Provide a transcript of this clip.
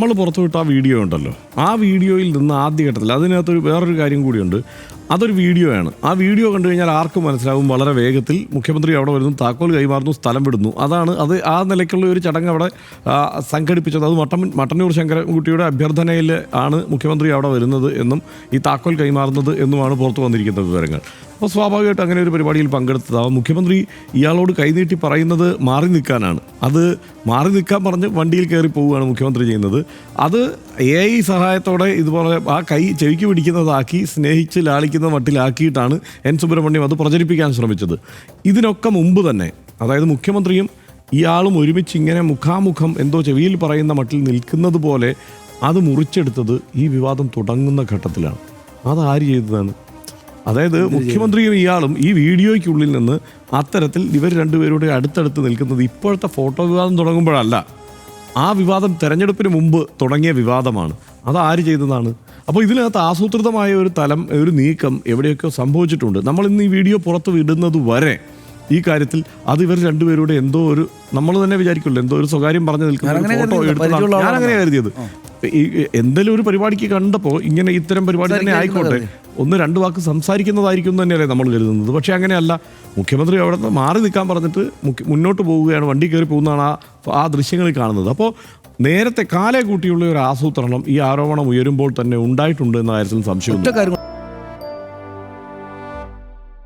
നമ്മൾ പുറത്തുവിട്ട ആ വീഡിയോ ഉണ്ടല്ലോ. ആ വീഡിയോയിൽ നിന്ന് ആദ്യഘട്ടത്തിൽ അതിനകത്തൊരു വേറൊരു കാര്യം കൂടിയുണ്ട്. അതൊരു വീഡിയോയാണ്. ആ വീഡിയോ കണ്ടു കഴിഞ്ഞാൽ ആർക്കും മനസ്സിലാവും വളരെ വേഗത്തിൽ മുഖ്യമന്ത്രി അവിടെ വരുന്നു താക്കോൽ കൈമാറുന്നു സ്ഥലം വിടുന്നു. അതാണ് അത് ആ നിലയ്ക്കുള്ള ഒരു ചടങ്ങ് അവിടെ സംഘടിപ്പിച്ചത്. അത് മട്ടൻ മട്ടന്നൂർ ശങ്കരൻകുട്ടിയുടെ അഭ്യർത്ഥനയിൽ ആണ് മുഖ്യമന്ത്രി അവിടെ വരുന്നത് എന്നും ഈ താക്കോൽ കൈമാറുന്നത് എന്നുമാണ് പുറത്തു വന്നിരിക്കുന്ന വിവരങ്ങൾ. അപ്പോൾ സ്വാഭാവികമായിട്ട് അങ്ങനെ ഒരു പരിപാടിയിൽ പങ്കെടുത്തതാവും മുഖ്യമന്ത്രി ഇയാളോട് കൈനീട്ടി പറയുന്നത് മാറി നിൽക്കാനാണ്. അത് മാറി നിൽക്കാൻ പറഞ്ഞ് വണ്ടിയിൽ കയറി പോവുകയാണ് മുഖ്യമന്ത്രി ചെയ്യുന്നത്. അത് എ ഐ സഹായത്തോടെ ഇതുപോലെ ആ കൈ ചെവിക്ക് പിടിക്കുന്നതാക്കി സ്നേഹിച്ച് ലാളിക്കുന്ന മട്ടിലാക്കിയിട്ടാണ് എൻ സുബ്രഹ്മണ്യം അത് പ്രചരിപ്പിക്കാൻ ശ്രമിച്ചത്. ഇതിനൊക്കെ മുമ്പ് തന്നെ അതായത് മുഖ്യമന്ത്രിയും ഇയാളും ഒരുമിച്ച് ഇങ്ങനെ മുഖാമുഖം എന്തോ ചെവിയിൽ പറയുന്ന മട്ടിൽ നിൽക്കുന്നത് പോലെ അത് മുറിച്ചെടുത്തത് ഈ വിവാദം തുടങ്ങുന്ന ഘട്ടത്തിലാണ്. അത് ആര് ചെയ്തതാണ്? അതായത് മുഖ്യമന്ത്രിയും ഇയാളും ഈ വീഡിയോയ്ക്കുള്ളിൽ നിന്ന് അത്തരത്തിൽ ഇവർ രണ്ടുപേരുടെ അടുത്തടുത്ത് നിൽക്കുന്നത് ഇപ്പോഴത്തെ ഫോട്ടോ വിവാദം തുടങ്ങുമ്പോഴല്ല. ആ വിവാദം തെരഞ്ഞെടുപ്പിന് മുമ്പ് തുടങ്ങിയ വിവാദമാണ്. അത് ആര് ചെയ്തതാണ്? അപ്പോൾ ഇതിനകത്ത് ആസൂത്രിതമായ ഒരു തലം ഒരു നീക്കം എവിടെയൊക്കെ സംഭവിച്ചിട്ടുണ്ട്? നമ്മൾ ഇന്ന് ഈ വീഡിയോ പുറത്ത് വിടുന്നത് വരെ ഈ കാര്യത്തിൽ അത് ഇവർ രണ്ടുപേരുടെ എന്തോ ഒരു നമ്മൾ തന്നെ വിചാരിക്കുമല്ലോ എന്തോ ഒരു സ്വകാര്യം പറഞ്ഞു നിൽക്കുന്ന ഫോട്ടോ എടുത്തതാണ്. ഞാൻ അങ്ങനെ കരുതിയത്. എന്തെങ്കിലും ഒരു പരിപാടിക്ക് കണ്ടപ്പോൾ ഇങ്ങനെ ഇത്തരം പരിപാടി തന്നെ ആയിക്കോട്ടെ. ഒന്ന് രണ്ട് വാക്ക് സംസാരിക്കുന്നതായിരിക്കും എന്ന് തന്നെയല്ലേ നമ്മൾ കരുതുന്നത് പക്ഷേ അങ്ങനെയല്ല. മുഖ്യമന്ത്രി അവിടെ നിന്ന് മാറി നിൽക്കാൻ പറഞ്ഞിട്ട് മുന്നോട്ട് പോവുകയാണ്. വണ്ടി കയറി പോകുന്നതാണ് ആ ആ ദൃശ്യങ്ങളിൽ കാണുന്നത്. അപ്പോൾ നേരത്തെ കാലേ കൂട്ടിയുള്ള ഒരു ആസൂത്രണം ഈ ആരോപണം ഉയരുമ്പോൾ തന്നെ ഉണ്ടായിട്ടുണ്ട് എന്ന കാര്യത്തിൽ കാര്യം